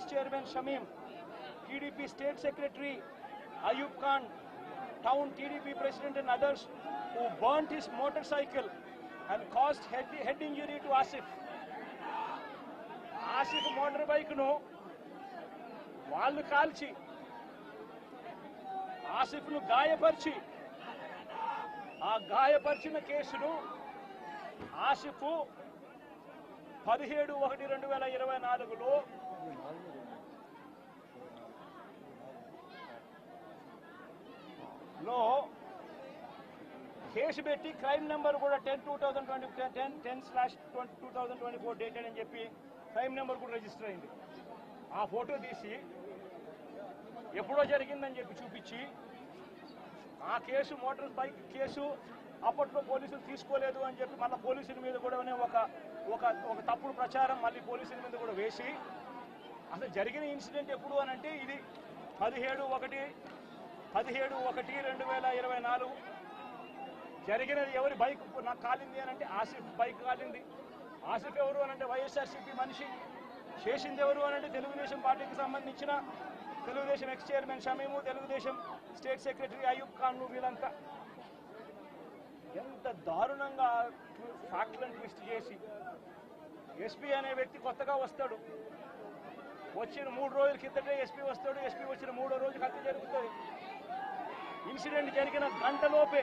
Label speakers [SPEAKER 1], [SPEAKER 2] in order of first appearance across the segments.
[SPEAKER 1] Ex chairman Shameem TDP state secretary Ayub Khan town TDP president and others who burnt his motorcycle and caused head head injury to Asif Asif motor బైక్ను వాళ్ళు కాల్చి ఆసిఫ్ను గాయపరిచి ఆ గాయపరిచిన కేసును ఆసిఫ్ పదిహేడు ఒకటి రెండు వేల ఇరవై నాలుగులో కేసు పెట్టి క్రైమ్ నెంబర్ కూడా ten two thousand twenty ten ten slash twenty two thousand twenty four dated అని చెప్పి క్రైమ్ నెంబర్ కూడా రిజిస్టర్ అయింది. ఆ ఫోటో తీసి ఎప్పుడో జరిగిందని చెప్పి చూపించి ఆ కేసు మోటార్ బైక్ కేసు అప్పట్లో పోలీసులు తీసుకోలేదు అని చెప్పి మళ్ళీ పోలీసుల మీద కూడా ఒక ఒక ఒక తప్పుడు ప్రచారం మళ్ళీ పోలీసుల మీద కూడా వేసి అసలు జరిగిన ఇన్సిడెంట్ ఎప్పుడు అని అంటే ఇది పదిహేడు ఒకటి పదిహేడు ఒకటి రెండు వేల ఇరవై నాలుగు జరిగినది ఎవరి బైక్? నాకు కాలింది అని అంటే ఆసిఫ్ బైక్ కాలింది. ఆసిఫ్ ఎవరు అని అంటే వైఎస్ఆర్సీపీ మనిషి. చేసింది ఎవరు అని అంటే తెలుగుదేశం పార్టీకి సంబంధించిన Telugudesam ex chairman Shameem Telugudesam state secretary Ayub ఖాన్లు వీళ్ళంతా. ఎంత దారుణంగా ఫ్యాక్ట్లను ట్విస్ట్ చేసి. ఎస్పీ అనే వ్యక్తి కొత్తగా వస్తాడు. వచ్చిన మూడు రోజుల కిందటే ఎస్పీ వస్తాడు. ఎస్పీ వచ్చిన మూడో రోజు హత్య జరుగుతుంది. ఇన్సిడెంట్ జరిగిన గంటలోపే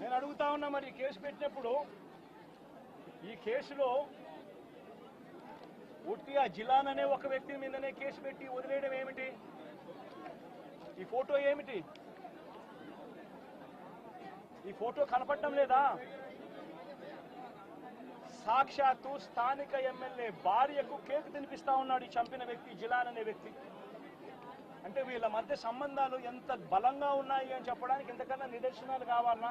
[SPEAKER 1] నేను అడుగుతా ఉన్నా మరి కేసు పెట్టినప్పుడు ఈ కేసులో ఉట్టి ఆ జిలాన్ అనే ఒక వ్యక్తి మీదనే కేసు పెట్టి వదిలేయడం ఏమిటి? ఈ ఫోటో ఏమిటి? ఈ ఫోటో కనపడటం లేదా? సాక్షాత్తు స్థానిక ఎమ్మెల్యే భార్యకు కేక్ తినిపిస్తా ఉన్నాడు ఈ చంపిన వ్యక్తి జిలాన్ అనే వ్యక్తి. అంటే వీళ్ళ మధ్య సంబంధాలు ఎంత బలంగా ఉన్నాయి అని చెప్పడానికి ఎంతకన్నా నిదర్శనాలు కావాలనా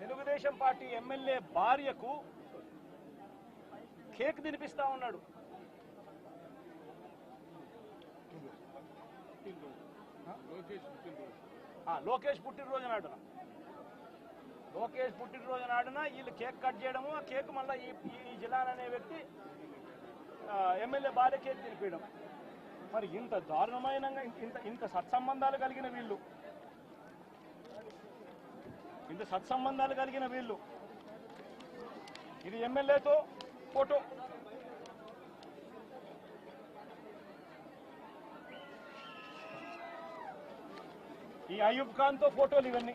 [SPEAKER 1] తెలుగుదేశం పార్టీ ఎమ్మెల్యే భార్యకు కేక్ తినిపిస్తా ఉన్నాడు. లోకేష్ పుట్టినరోజు నాడున. లోకేష్ పుట్టినరోజు నాడున వీళ్ళు కేక్ కట్ చేయడము ఆ కేక్ మళ్ళీ ఈ జిల్లా అనే వ్యక్తి ఎమ్మెల్యే భార్య కేక్ తినిపించడం మరి ఇంత దారుణమైన ఇంత ఇంత సత్సంబంధాలు కలిగిన వీళ్ళు. ఇంత సత్సంబంధాలు కలిగిన వీళ్ళు. ఇది ఎమ్మెల్యేతో ఫోటో. ఈ అయూబ్ ఖాన్తో ఫోటోలు ఇవన్నీ.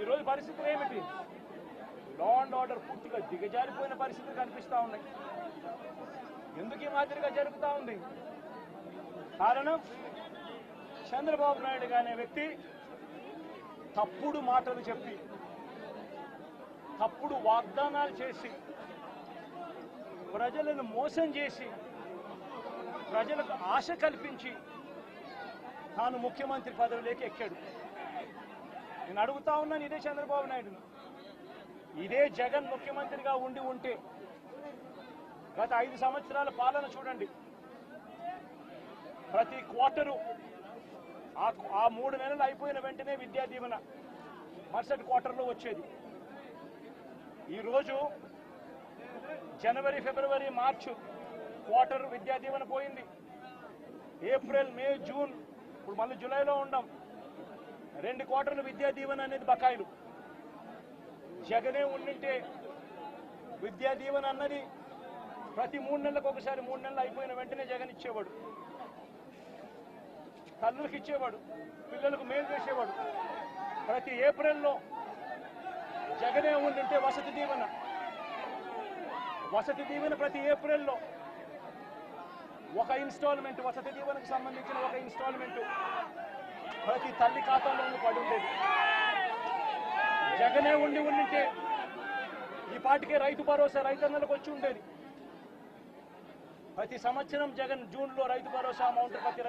[SPEAKER 1] ఈరోజు పరిస్థితులు ఏమిటి? లా అండ్ ఆర్డర్ పూర్తిగా దిగజారిపోయిన పరిస్థితులు కనిపిస్తా ఉన్నాయి. ఎందుకు ఈ మాదిరిగా జరుగుతూ ఉంది? కారణం? చంద్రబాబు నాయుడు అనే వ్యక్తి తప్పుడు మాటలు చెప్పి తప్పుడు వాగ్దానాలు చేసి ప్రజలను మోసం చేసి ప్రజలకు ఆశ కల్పించి తాను ముఖ్యమంత్రి పదవిలోకి ఎక్కాడు. నేను అడుగుతా ఉన్నాను ఇదే చంద్రబాబు నాయుడును. ఇదే జగన్ ముఖ్యమంత్రిగా ఉండి ఉంటే గత ఐదు సంవత్సరాల పాలన చూడండి. ప్రతి క్వార్టరు ఆ ఆ మూడు నెలలు అయిపోయిన వెంటనే విద్యా దీవెన మరుసటి క్వార్టర్లో వచ్చేది. ఈరోజు జనవరి ఫిబ్రవరి మార్చు క్వార్టర్ విద్యా దీవెన పోయింది. ఏప్రిల్ మే జూన్ ఇప్పుడు మళ్ళీ జూలైలో ఉండం. రెండు క్వార్టర్లు విద్యా దీవెన అనేది బకాయిలు. జగనే ఉండింటే విద్యా దీవెన అన్నది ప్రతి మూడు నెలలకు ఒకసారి మూడు నెలలు అయిపోయిన వెంటనే జగన్ ఇచ్చేవాడు. తల్లులకు ఇచ్చేవాడు పిల్లలకు మేలు చేసేవాడు. ప్రతి ఏప్రిల్లో జగనే ఉండింటే వసతి దీవెన. వసతి దీవెన ప్రతి ఏప్రిల్లో ఒక ఇన్స్టాల్మెంట్ వసతి దీవెనకు సంబంధించిన ఒక ఇన్స్టాల్మెంట్. ప్రతి తల్లి ఖాతాలో పడి ఉండేది. జగనే ఉండి ఉండింటే ఈ పాటికే రైతు భరోసా రైతన్నలకు వచ్చి ఉండేది. ప్రతి సంవత్సరం జగన్ జూన్లో రైతు భరోసా అమౌంట్ ప్రతి